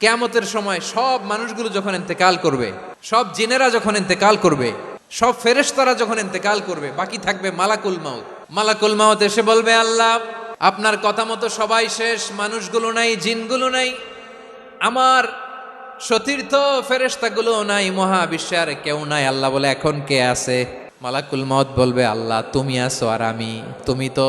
কেয়ামতের সময় সব মানুষগুলো যখন ইন্তেকাল করবে, সব জিনেরা যখন ইন্তেকাল করবে, সব ফেরেশতারা যখন ইন্তেকাল করবে, বাকি থাকবে মালাকুল মাউত। মালাকুল মাউত এসে বলবে, আল্লাহ, আপনার কথা মতো সবাই শেষ, মানুষগুলো নাই, জিনগুলো নাই, আমার সতীর্থ ফেরেশতাগুলো নাই, মহাবিশ্বে আর কেউ নাই। আল্লাহ বলে, এখন কে আছে? মালাকুল মাউত বলবে, আল্লাহ, তুমি আছো আর আমি। তুমি তো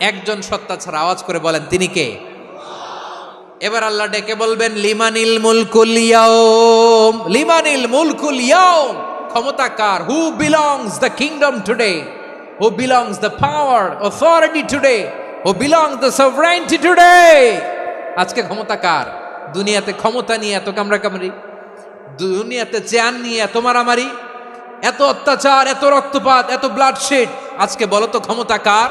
একজন সত্তা ছাড়া আওয়াজ করে বলেন, তিনি কে? এবার আল্লাহ ডেকে বলবেন, লিমানিল মুলকুল লিমানিল মুলকুল ক্ষমতা কার? Who belongs the kingdom today who belongs the power authority today who belongs the sovereignty today আজকে ক্ষমতা কার? দুনিয়াতে ক্ষমতা নিয়ে এত কামড়া কামড়ি দুনিয়াতে চেয়ার নিয়ে এত মারামারি? এত অত্যাচার, এত রক্তপাত, এত ব্লাডশেড আজকে বলো তো ক্ষমতা কার?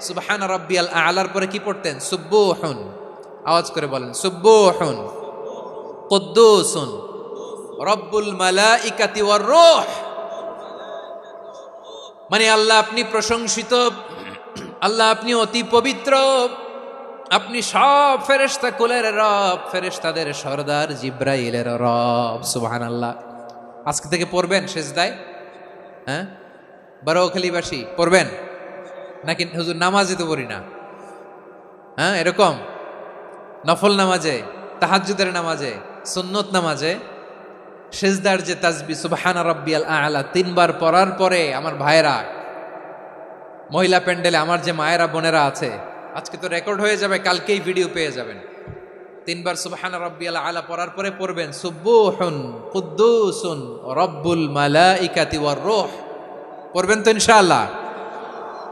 সুবহান রাব্বিয়াল আলার পরে কি পড়তেন? সুব্বুহুন আওয়াজ করে বলেন সুব্বুহুন কুদ্দুসুন। রব্বুল মালাইকাতি ওয়ার রূহ। মানে আল্লাহ আপনি প্রশংসিত, আল্লাহ আপনি অতি পবিত্র। আপনি সব ফেরেশতা কুলের রব, ফেরেশতাদের সর্দার জিব্রাইলের রব সুবহান আল্লাহ আজকে থেকে পড়বেন শেষ দায় হ্যাঁ? বারোখালিবাসী, পড়বেন? নাকি হুজুর নামাজে তো পড়ি না? হ্যাঁ এরকম? নফল নামাজে, তাহাজ্জুদের নামাজে, সুন্নত নামাজে, সেজদার যে তাজবি, সুবহানা রাব্বিয়াল আলা, তিনবার পড়ার পরে আমার ভাইয়েরা, মহিলা প্যান্ডেলে আমার যে মায়েরা, বোনেরা আছে, আজকে তো রেকর্ড হয়ে যাবে, কালকেই ভিডিও পেয়ে যাবেন। তিনবার সুবহানা রাব্বিয়াল আলা পড়ার পরে পড়বেন সুব্বুহুন কুদ্দুসুন, রব্বুল মালাইকাতি ওয়ার রূহ। পড়বেন তো ইনশাআল্লাহ।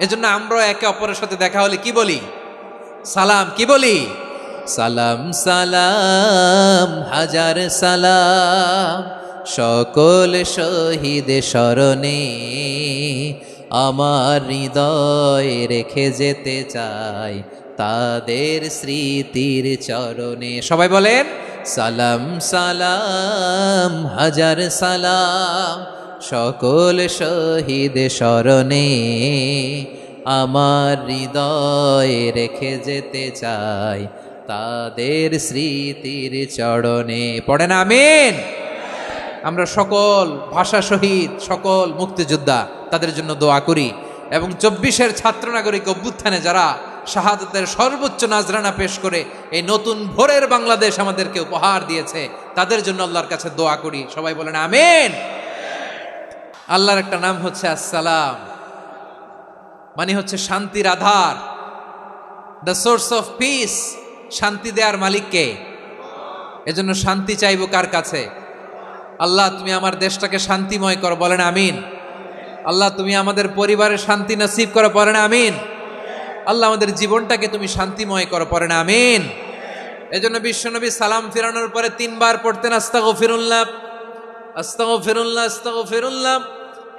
এজন্য আমরা একে অপরের সাথে দেখা হলে কি বলি? সালাম, কি বলি? সালাম সালাম, হাজার সালাম, সকল শহীদ স্মরণে আমার হৃদয় রেখে যেতে চাই তাদের স্মৃতির চরণে। সবাই বলেন, সালাম সালাম, হাজার সালাম সকল শহীদ স্মরণে আমার হৃদয় রেখে যেতে চাই তাদের স্মৃতির চরণে। পড়েন আমিন। আমরা সকল ভাষা শহীদ, সকল মুক্তিযোদ্ধা তাদের জন্য দোয়া করি এবং চব্বিশের ছাত্র নাগরিক অভ্যুত্থানে যারা শাহাদতের সর্বোচ্চ নাজরানা পেশ করে এই নতুন ভোরের বাংলাদেশ আমাদেরকে উপহার দিয়েছে, তাদের জন্য আল্লাহর কাছে দোয়া করি। সবাই বলেন আমিন। আল্লাহর একটা নাম হচ্ছে আসসালাম। মানে হচ্ছে শান্তির আধার। দ্য সোর্স অফ পিস শান্তি দেওয়ার মালিককে এজন্য শান্তি চাইব কার কাছে? আল্লাহ, তুমি আমার দেশটাকে শান্তিময় করো বলেন আমিন। আল্লাহ, তুমি আমাদের পরিবারের শান্তি নসিব করো পরে না, আমিন। আল্লাহ, আমাদের জীবনটাকে তুমি শান্তিময় করো পরে না, আমিন। এজন্য বিশ্বনবী সালাম ফিরানোর পরে তিনবার পড়তেন আস্তাগো ফিরুল্লাহ আস্তাগো ফিরুল্লাহ আস্তাগো ফিরুল্লাহ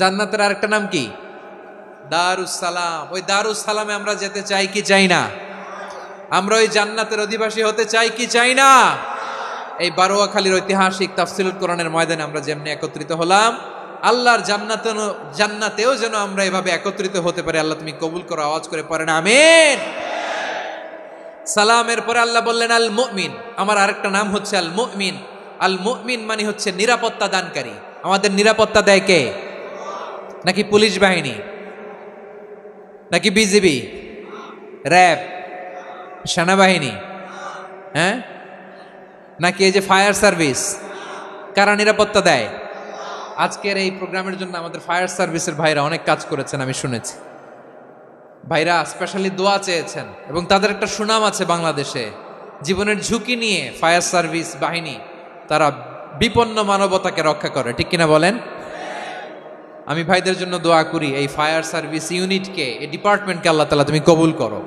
জান্নাতের আরেকটা নাম কি? দারুস সালাম ওই দারুস সালামে আমরা যেতে চাই কি চাই না? আমরা ওই জান্নাতের অধিবাসী হতে চাই কি চাই না? এই বারোয়াখালীর ঐতিহাসিক তাফসিল কোরআনের ময়দানে আমরা যেমনি একত্রিত হলাম, আল্লাহর জান্নাতে জান্নাতেও যেন আমরা এভাবে একত্রিত হতে পারি। আল্লাহ তুমি কবুল করো, আওয়াজ করে পড়েন, আমিন। সালামের পরে আল্লাহ বললেন আল মুমিন আমার আরেকটা নাম হচ্ছে আল মুমিন আল মুমিন মানে হচ্ছে নিরাপত্তা দানকারী। আমাদের নিরাপত্তা দেয় কে? নাকি পুলিশ বাহিনী? নাকি বিজিবি? র্যাব? সেনাবাহিনী? হ্যাঁ? নাকি এই যে ফায়ার সার্ভিস? কারা নিরাপত্তা দেয়? আজকের এই প্রোগ্রামের জন্য আমাদের ফায়ার সার্ভিসের ভাইরা অনেক কাজ করেছেন, আমি শুনেছি। ভাইরা স্পেশালি দোয়া চেয়েছেন এবং তাদের একটা সুনাম আছে বাংলাদেশে। জীবনের ঝুঁকি নিয়ে ফায়ার সার্ভিস বাহিনী তারা বিপন্ন মানবতাকে রক্ষা করে, ঠিক কিনা বলেন? আমি ভাইদের জন্য দোয়া করি, এই ফায়ার সার্ভিস ইউনিটকে, এই ডিপার্টমেন্টকে আল্লাহ তালা তুমি কবুল করো।